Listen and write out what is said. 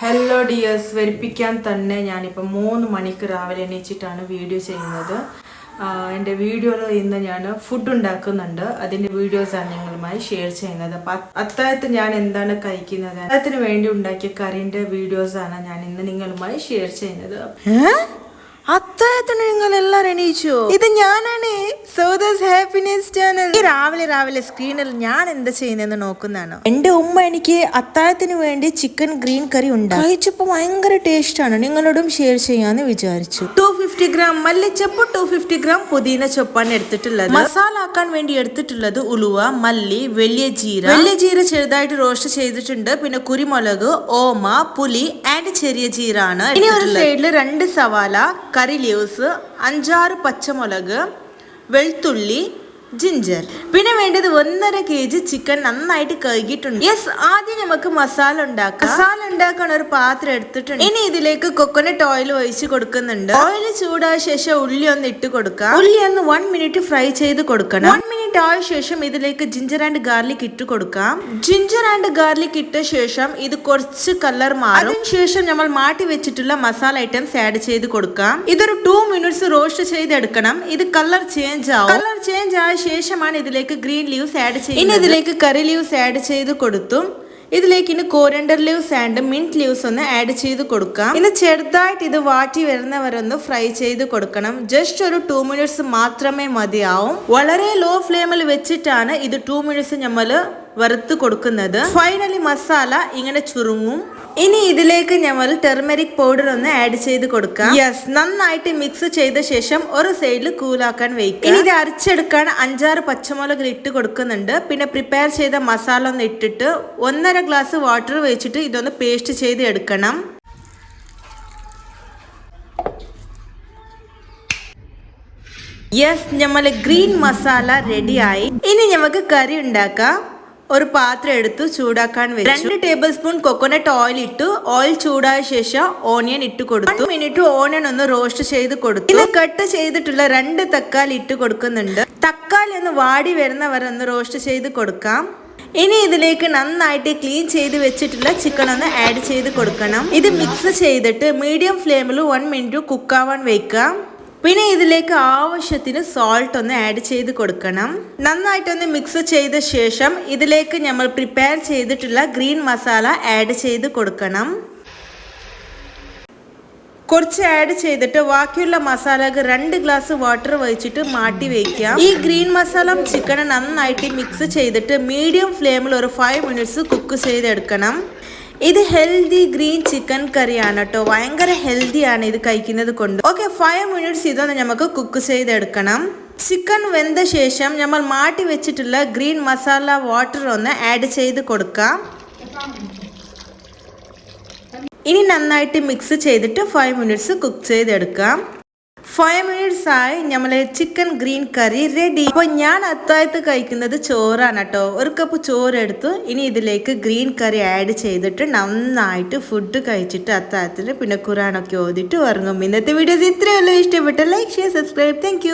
Hello dears വരിപ്പിക്കാൻ തന്നെ ഞാനിപ്പോൾ മൂന്ന് മണിക്ക് രാവിലെ എണീച്ചിട്ടാണ് വീഡിയോ ചെയ്യുന്നത്. എന്റെ വീഡിയോയിൽ ഇന്ന് ഞാൻ ഫുഡ് ഉണ്ടാക്കുന്നുണ്ട്. അതിന്റെ വീഡിയോസാണ് നിങ്ങളുമായി ഷെയർ ചെയ്യുന്നത്. അപ്പം അത്താഴത്ത് ഞാൻ എന്താണ് കഴിക്കുന്നത്? അത്താഴത്തിന് വേണ്ടി ഉണ്ടാക്കിയ കറിന്റെ വീഡിയോസാണ് ഞാൻ ഇന്ന് നിങ്ങളുമായി ഷെയർ ചെയ്യുന്നത്. അത്താഴത്തിന് നിങ്ങൾ എല്ലാവരും എണീച്ചോ? ഇത് ഞാനാണ് സോദസ് ഹാപ്പിനെസ് ചാനൽ ഈ രാവിലെ രാവിലെ സ്ക്രീനിൽ ഞാൻ എന്താ ചെയ്യുന്നതെന്ന് നോക്കുന്നതാണ്? എന്റെ ഉമ്മ എനിക്ക് അത്താഴത്തിന് വേണ്ടി ചിക്കൻ ഗ്രീൻ കറി ഉണ്ടാക്കി. കഴിച്ചപ്പോ ഭയങ്കര ടേസ്റ്റ് ആണ്. നിങ്ങളോടും ഷെയർ ചെയ്യാന്ന് വിചാരിച്ചു. ടു ഫിഫ്റ്റി ഗ്രാം മല്ലിച്ചപ്പ് ടു ഫിഫ്റ്റി ഗ്രാം പുതിന ചൊപ്പാണ് എടുത്തിട്ടുള്ളത്. മസാല ആക്കാൻ വേണ്ടി എടുത്തിട്ടുള്ളത് ഉലുവ മല്ലി വലിയ ജീര. വലിയ ജീര ചെറുതായിട്ട് റോസ്റ്റ് ചെയ്തിട്ടുണ്ട്. പിന്നെ കുരുമുളക് ഓമ പുലി ആൻഡ് ചെറിയ ജീര ആണ് ഇനി ഒരു സൈഡിൽ രണ്ട് സവാല കറി ലീവ്സ് അഞ്ചാറ് പച്ചമുളക് വെളുത്തുള്ളി ജിഞ്ചർ പിന്നെ വേണ്ടത് ഒന്നര കെ ജി ചിക്കൻ നന്നായിട്ട് കഴുകിയിട്ടുണ്ട്. യെസ് ആദ്യം നമുക്ക് മസാല ഉണ്ടാക്കാം. മസാല ഉണ്ടാക്കാൻ ഒരു പാത്രം എടുത്തിട്ടുണ്ട്. ഇനി ഇതിലേക്ക് കൊക്കോനട്ട് ഓയിൽ ഒഴിച്ച് കൊടുക്കുന്നുണ്ട്. ഓയിൽ ചൂടായ ശേഷം ഉള്ളി ഒന്ന് ഇട്ട് കൊടുക്കാം. ഉള്ളി ഒന്ന് വൺ മിനിറ്റ് ഫ്രൈ ചെയ്ത് കൊടുക്കണം. വൺ മിനിറ്റ് ആയ ശേഷം ഇതിലേക്ക് ജിഞ്ചർ ആൻഡ് ഗാർലിക് ഇട്ട് കൊടുക്കാം. ജിഞ്ചർ ആൻഡ് ഗാർലിക് ഇട്ട ശേഷം ഇത് കുറച്ച് കളർ മാറും. അതിനുശേഷം നമ്മൾ മാറ്റി വെച്ചിട്ടുള്ള മസാല ഐറ്റംസ് ആഡ് ചെയ്ത് കൊടുക്കാം. ഇതൊരു ടു മിനിറ്റ്സ് റോസ്റ്റ് ചെയ്തെടുക്കണം. ഇത് കളർ ചേഞ്ച് ആവും. കളർ ചേഞ്ച് ആയ ശേഷമാണ് ഇതിലേക്ക് ഗ്രീൻ ലീവ്സ് ആഡ് ചെയ്യുന്നത്. ഇനി ഇതിലേക്ക് കറി ലീവ്സ് ആഡ് ചെയ്ത് കൊടുത്തു. ഇതിലേക്ക് ഇനി coriander leaves and mint leaves ഒന്ന് ആഡ് ചെയ്ത് കൊടുക്കാം. ഇനി ചെറുതായിട്ട് ഇത് വാട്ടി വരുന്നവരൊന്ന് ഫ്രൈ ചെയ്ത് കൊടുക്കണം. ജസ്റ്റ് ഒരു ടു മിനിറ്റ്സ് മാത്രമേ മതിയാവും. വളരെ ലോ ഫ്ലെയിമിൽ വെച്ചിട്ടാണ് ഇത് ടു മിനിറ്റ്സ് നമ്മൾ വറുത്ത് കൊടുക്കുന്നത്. ഫൈനലി മസാല ഇങ്ങനെ ചുരുങ്ങും. ഇനി ഇതിലേക്ക് ഞങ്ങൾ ടെർമറിക് പൗഡർ ഒന്ന് ആഡ് ചെയ്ത് കൊടുക്കാം. യെസ് നന്നായിട്ട് മിക്സ് ചെയ്ത ശേഷം ഒരു സൈഡിൽ കൂലാക്കാൻ വെക്കുക ഇനി ഇത് അരച്ചെടുക്കാൻ അഞ്ചാറ് പച്ചമുളക് ഇട്ട് കൊടുക്കുന്നുണ്ട്. പിന്നെ പ്രിപ്പയർ ചെയ്ത മസാല ഒന്ന് ഇട്ടിട്ട് ഒന്നര ഗ്ലാസ് വാട്ടർ വെച്ചിട്ട് ഇതൊന്ന് പേസ്റ്റ് ചെയ്ത് എടുക്കണം. യെസ് നമ്മൾ ഗ്രീൻ മസാല റെഡിയായി ഇനി നമുക്ക് കറി ഉണ്ടാക്കാം. ഒരു പാത്രം എടുത്തു ചൂടാക്കാൻ വെച്ചു. രണ്ട് ടേബിൾ സ്പൂൺ കൊക്കോനട്ട് ഓയിൽ ഇട്ട്. ഓയിൽ ചൂടായ ശേഷം ഓണിയൻ ഇട്ട് കൊടുത്തു. മിനിറ്റ് ഓണിയൻ ഒന്ന് റോസ്റ്റ് ചെയ്ത് കൊടുത്തു. ഇത് കട്ട് ചെയ്തിട്ടുള്ള രണ്ട് തക്കാളി ഇട്ട് കൊടുക്കുന്നുണ്ട്. തക്കാളി ഒന്ന് വാടി വരുന്നവർ ഒന്ന് റോസ്റ്റ് ചെയ്ത് കൊടുക്കാം. ഇനി ഇതിലേക്ക് നന്നായിട്ട് ക്ലീൻ ചെയ്ത് വെച്ചിട്ടുള്ള ചിക്കൻ ഒന്ന് ആഡ് ചെയ്ത് കൊടുക്കണം. ഇത് മിക്സ് ചെയ്തിട്ട് മീഡിയം ഫ്ലെയിമിൽ വൺ മിനിറ്റ് കുക്കാവാൻ വെക്കാം. പിന്നെ ഇതിലേക്ക് ആവശ്യത്തിന് സോൾട്ട് ഒന്ന് ആഡ് ചെയ്ത് കൊടുക്കണം. നന്നായിട്ടൊന്ന് മിക്സ് ചെയ്ത ശേഷം ഇതിലേക്ക് നമ്മൾ പ്രിപ്പയർ ചെയ്തിട്ടുള്ള ഗ്രീൻ മസാല ആഡ് ചെയ്ത് കൊടുക്കണം. കുറച്ച് ആഡ് ചെയ്തിട്ട് ബാക്കിയുള്ള മസാലക്ക് രണ്ട് ഗ്ലാസ് വാട്ടർ ഒഴിച്ചിട്ട് മാറ്റി വെക്കാം. ഈ ഗ്രീൻ മസാല ചിക്കൻ നന്നായിട്ട് മിക്സ് ചെയ്തിട്ട് മീഡിയം ഫ്ലെയിമിൽ ഒരു ഫൈവ് മിനിറ്റ്സ് കുക്ക് ചെയ്തെടുക്കണം. ഇത് ഹെൽത്തി ഗ്രീൻ ചിക്കൻ കറിയാണ് കേട്ടോ ഭയങ്കര ഹെൽത്തി ആണ് ഇത് കഴിക്കുന്നത് കൊണ്ട്. ഓക്കെ ഫൈവ് മിനിറ്റ്സ് ഇതൊന്ന് നമുക്ക് കുക്ക് ചെയ്തെടുക്കണം. ചിക്കൻ വെന്ത ശേഷം നമ്മൾ മാറ്റി വെച്ചിട്ടുള്ള ഗ്രീൻ മസാല വാട്ടർ ഒന്ന് ആഡ് ചെയ്ത് കൊടുക്കാം. ഇനി നന്നായിട്ട് മിക്സ് ചെയ്തിട്ട് ഫൈവ് മിനിറ്റ്സ് കുക്ക് ചെയ്തെടുക്കാം. ഫൈവ് മിനിറ്റ്സ് ആയി നമ്മളെ ചിക്കൻ ഗ്രീൻ കറി റെഡി അപ്പൊ ഞാൻ അത്താഴത്ത് കഴിക്കുന്നത് ചോറാണ് കേട്ടോ. ഒരു കപ്പ് ചോറ് എടുത്തു ഇനി ഇതിലേക്ക് ഗ്രീൻ കറി ആഡ് ചെയ്തിട്ട് നന്നായിട്ട് ഫുഡ് കഴിച്ചിട്ട് അത്താഴത്തിൽ പിന്നെ ഖുറാനൊക്കെ ഓതിട്ട് ഉറങ്ങും. ഇന്നത്തെ വീഡിയോസ് ഇത്രയല്ലോ ഇഷ്ടപ്പെട്ട ലൈക്ക് ഷെയർ സബ്സ്ക്രൈബ് താങ്ക്